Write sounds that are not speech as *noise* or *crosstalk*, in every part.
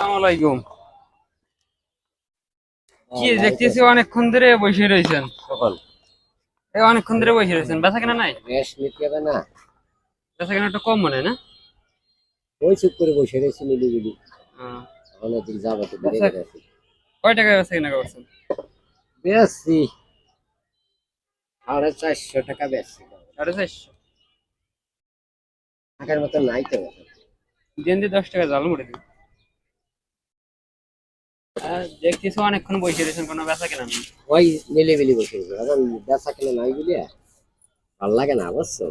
আলাইকুম। কি দেখতেছি অনেকক্ষণ ধরে বসে রয়েছেন এই অনেকক্ষণ ধরে বসে রয়েছেন বেচা কেনা নাই? রেস্ট নিতে হবে না। বেচা কেনা একটু কম মনে না? ওই চুপ করে বসে রয়েছি নিলিবিলি হ্যাঁ। অনেকদিন যাব তো বেড়ে আচ্ছা। গেছে। কয় টাকা বেচা কেনা করছেন? বেশি সাড়ে চারশো টাকা বেশি সাড়ে চারশো? আগের মতো নাই তো। দিন দিয়ে দশ টাকা জাল মুড়ে দিন দেখতেছি অনেকক্ষণ বসে রয়েছেন কোনো বেচা কেনা নেই? ওই নিলিবিলি বসে রয়েছে। এখন বেচা কিনে নাই ভালো লাগে না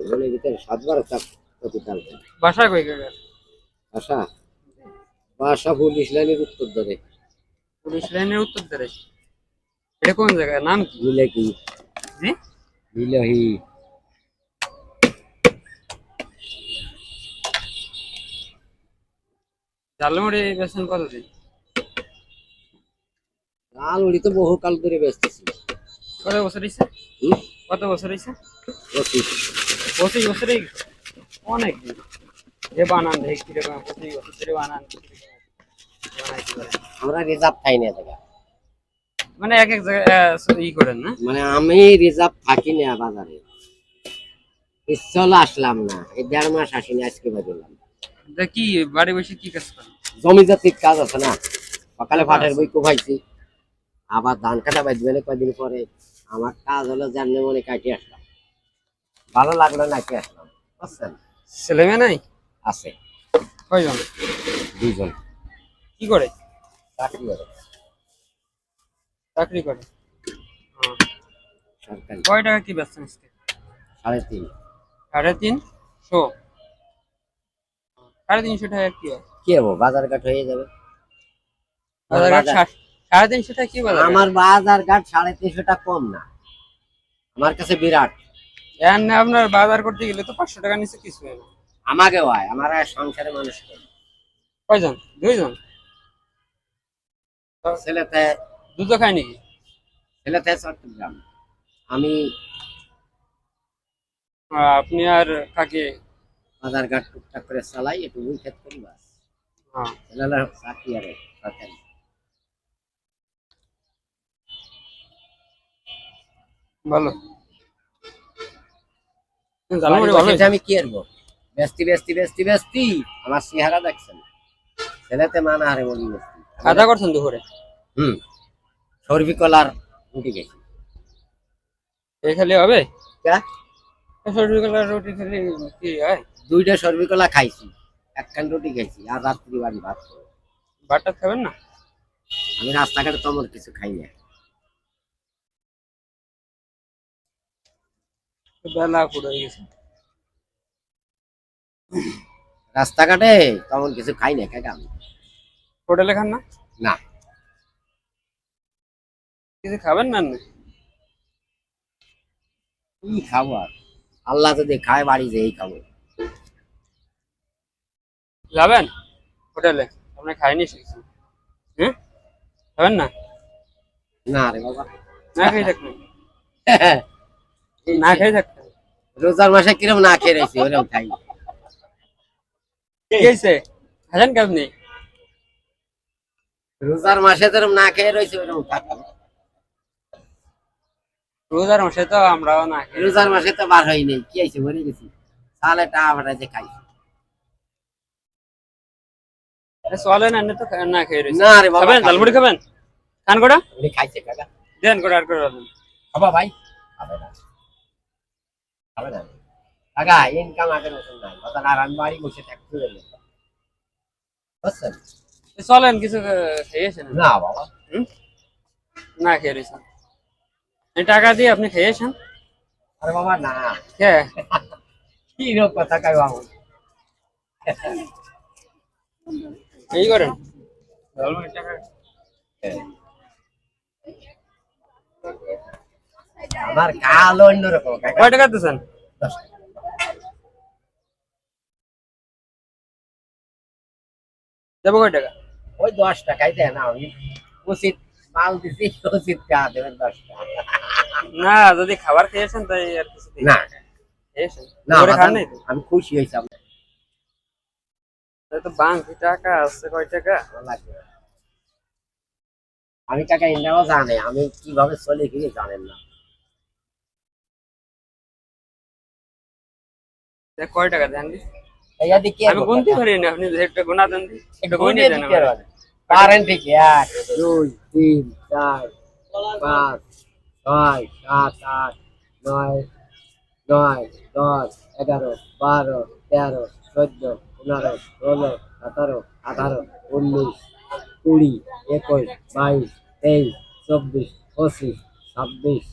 মনের ভিতরে সাতবার চাপ প্রতিকাল বাসা কই কাকার বাসা? পুলিশ লাইনের উত্তর ধরে পুলিশ লাইনের উত্তর ধরে এটা কোন জায়গায়? নাম কি? মিলে কি জি? বিলহি জালমুড়ি বেচেন কতদিন? লাল উড়ি তো বহু কাল ধরে বেচতেছি কত বছর হয়েছে কত বছর হয়েছে পঁচিশ। পঁচিশ বছরে অনেক দিন। যে বানান কীরকম পঁচিশ বছর ধরে বানান আমরা রিজার্ভ খাই না মানে এক এক জায়গায় ই করেন না? মানে আমি রিজার্ভ থাকি না বাজারে। ইচ্ছল আসলাম না। এই দেড় মাস আসিনি আজকে বাজলাম তা কি বাড়ি বসে কি কাজ করেন? জমি জাতির কাজ আছে না। সকালে ফাটের বই কোভাইছি আবার ধান কাটা বাজবে না কয়দিন পরে। আমার কাজ হলো জানলে মনে কাটিয়ে আসলাম। ভালো লাগল না কি আসলাম বুঝছেন? ছেলে মেয়ে নাই? আছে। কয়জন? দুজন কি করে? চাকরি করে। চাকরি করে? সরকারি। কয় টাকা কি বেচছেন সাড়ে তিন। সাড়ে তিনশো সাড়ে তিনশো টাকা কি হয়? কি হব বাজার ঘাট হয়ে যাবে। বাজার ঘাট সাড়ে তিনশো টাকা কি বাজার আমার বাজার ঘাট সাড়ে তিনশোটা কম না। আমার কাছে বিরাট। এর না আপনার বাজার করতে গেলে তো পাঁচশো টাকা নিচে কিছু না আমাকে হয় আমার সংসারে মানুষ কয়জন? দুইজন? ছেলেতে দুধও খায় নাকি? ছেলেতে চট্টগ্রাম। আমি আপনি আর কাকে? বাজার ঘাট টুকটাক করে চালাই একটু খেত করি বাস। হ্যাঁ। ছেলেরা চাকরি আরে সরকারি। ভালো। আমি কি করব ব্যস্তি ব্যস্তি ব্যস্তি ব্যস্তি। আমার চেহারা দেখছেন। ছেলেতে মানা হারে ব্যস্তি। খাওয়া করছেন দুপুরে? হুম। সর্বি কলার উঠে গেছি এই খালি হবে? কা? সরকার রুটি খেলে কি হয়? দুইটা সর্বি কলা খাইছি। একখান রুটি খাইছি আর রাত্রি বাড়ি ভাত। খাব। ভাতটা খাবেন না? আমি রাস্তাঘাটে তোমার কিছু খাই না। বেলা হয়ে গেছে। রাস্তাঘাটে তেমন কিছু খাই না কাকা আমি। হোটেলে খান না? না। কিছু খাবেন না? কি খাব আর? আল্লাহ যদি খায় বাড়ি যেই খাব। যাবেন হোটেলে? আপনি খাইনি হ্যাঁ? খাবেন না? না রে বাবা। না খাই থাকবেন? *laughs* না খাই থাকতেন রোজার মাসে কিরম না খেয়ে রয়েছি ওরকম খাই। কি হয়েছে? খাবেন রোজার মাসে যেরকম না খেয়ে রয়েছে ওরকম রোজার মাসে তো আমরাও না রোজার মাসে তো বার হয়নি কি হয়েছে মরে গেছি। তাহলে টা যে খাই। এনে তো না খেয়ে রয়েছে। না রে বাবা খাবেন ঝালমুড়ি খাবেন? খান কটা? খাইছে কাকা। দেন আর করে খাবা ভাই। না খাবে না। কাকা ইনকাম আগের মতন নাই। কথা আর আমি বাড়ি বসে গেলে বুঝছেন? চলেন কিছু খেয়েছেন না বাবা। হুম? না খেয়ে রয়েছেন এই টাকা দিয়ে আপনি খেয়েছেন আরে বাবা না। কে? *laughs* কি রোগ কথা কাই বাবু? *laughs* এই করেন। টাকা আমার কালো অন্যরকম কয় টাকা দিচ্ছেন টাকা। দেবো কয় টাকা? ওই দশ টাকাই দেন আমি। উচিত মাল দিছি উচিত টাকা দেবেন দশ টাকা। না যদি খাবার খেয়েছেন তাই আর কিছু না? আমি খুশি হয়েছি তাহলে তো বাংকি টাকা আছে কয় টাকা? লাগবে। আমি কাকা ইন্ডিয়াও জানে আমি কীভাবে চলে ফিরে জানেন না। কয় টাকা দেন? দি? এই আমি গুনতে পারি না আপনি একটা গুণা দেন একটু গুনে দেন দিতে আমারে। পারবেন কারেন্ট ঠিক এক দুই তিন চার পাঁচ ছয় সাত আট নয় নয় দশ এগারো বারো তেরো চোদ্দ পনেরো ষোলো সতেরো আঠারো উনিশ কুড়ি একুশ বাইশ তেইশ চব্বিশ পঁচিশ ছাব্বিশ।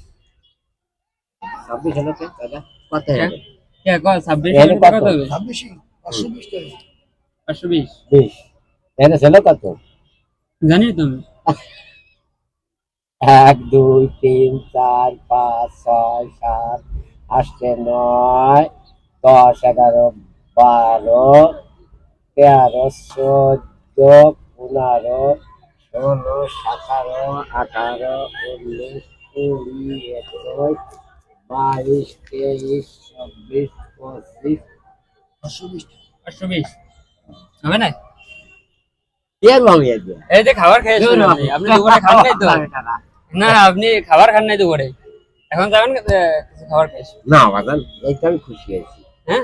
ছাব্বিশ হলো দাদা কত কত? জানি তুমি *laughs* এক দুই তিন চার পাঁচ ছয় সাত আটে নয় দশ এগারো বারো তেরো চোদ্দ পনেরো ষোলো সতেরো আঠারো উনিশ কুড়ি একুশ বাইশ তেইশ চব্বিশ পঁচিশ। পাঁচশো বিশ। হবে না? এই যে খাবার আপনি দুপুরে খান নাই তো? না আপনি খাবার খান নাই দুপুরে। এখন যাবেন খাবার খাইছি না আমি খুশি হয়েছি হ্যাঁ?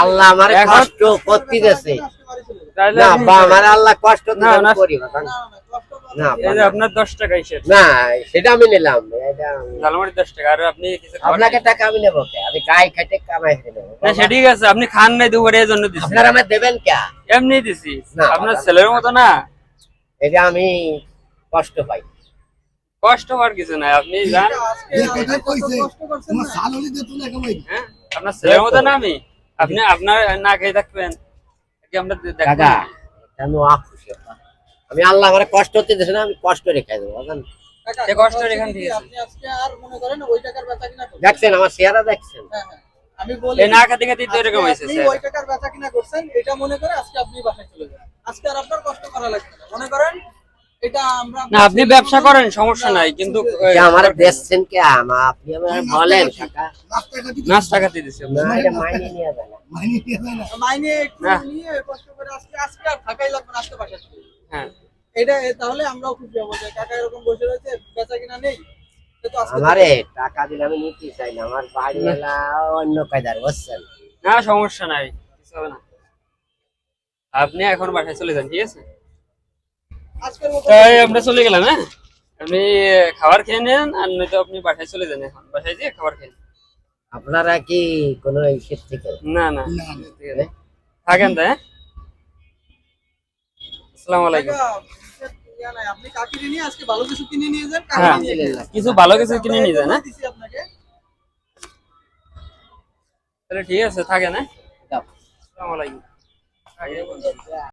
আল্লাহ আমার কষ্ট করতে দিয়েছে তাহলে না বা আমার আল্লাহ কষ্ট না। করি। আপনার দশ টাকা হিসেব। না সেটা আমি নিলাম ঝালমুড়ি দশ টাকা আর আপনি আপনাকে টাকা আমি নেব আমি গায়ে খেটে কামাই না সে ঠিক আছে আপনি খান নাই দুপুরে এই জন্য দিছি। আপনারা আমার দেবেন কে? এমনি দিছি। আপনার ছেলের মতো না? এটা আমি কষ্ট পাই। কষ্ট হওয়ার কিছু নাই আপনি হ্যাঁ আপনার ছেলের মতো না আমি? আপনি আপনার না খেয়ে থাকবেন কি আমরা দে- দেখব কাকা না? এটা আমি খুশি। আমি আল্লাহ আমার কষ্ট হতে দিয়েছে না আমি কষ্ট রেখে দেবো বাগান সে কষ্ট এখান থেকে আপনি আজকে আর মনে করেন ওই টাকার বেচা কিনা দেখছেন আমার চেহারা দেখছেন। হ্যাঁ, হ্যাঁ। আমি বলি না খাতে খাতে তো এরকম হয়েছে আপনি ওই টাকার বেচা কিনা করছেন এটা মনে করে আজকে আপনি বাসায় চলে যান। আজকে আর আপনার কষ্ট করা লাগবে না। মনে করেন এটা আমরা না আপনি ব্যবসা করেন সমস্যা নাই কিন্তু আমার দেখছেন কে? আমার আপনি আমার বলেন নাচ। না এটা মাইনে নিয়ে যায় মাইনে নিয়ে যায় না। মাইনে একটু নিয়ে কষ্ট করে আজকে আজকে আর থাকাই লাগবে না আজকে বাসায় হ্যাঁ। এটা তাহলে আমরাও খুশি হব। যে কাকা এরকম বসে রয়েছে বেচা কিনা নেই সে তো আজকে আমারে টাকা দিলে আমি নিতে চাই না আমার বাড়ি এলা অন্য কায়দার বুঝছেন? না সমস্যা নাই কিছু হবে না। আপনি এখন বাসায় চলে যান ঠিক আছে? আজকের মতো তাই আমরা চলে গেলাম হ্যাঁ? আপনি খাবার খেয়ে নেন আর নয়তো আপনি বাসায় চলে যান এখন। বাসায় যেয়ে খাবার খেয়ে আপনারা কি কোনো ইসের থেকে? না না থাকেন তাই হ্যাঁ? আসসালামু আলাইকুম। কিছু কিনে নিয়ে যান হ্যাঁ কাকিরে নিয়ে যান। কিছু ভালো কিছু কিনে নিয়ে যান হ্যাঁ দিছি আপনাকে তাহলে ঠিক আছে থাকেন হ্যাঁ আসসালামু আলাইকুম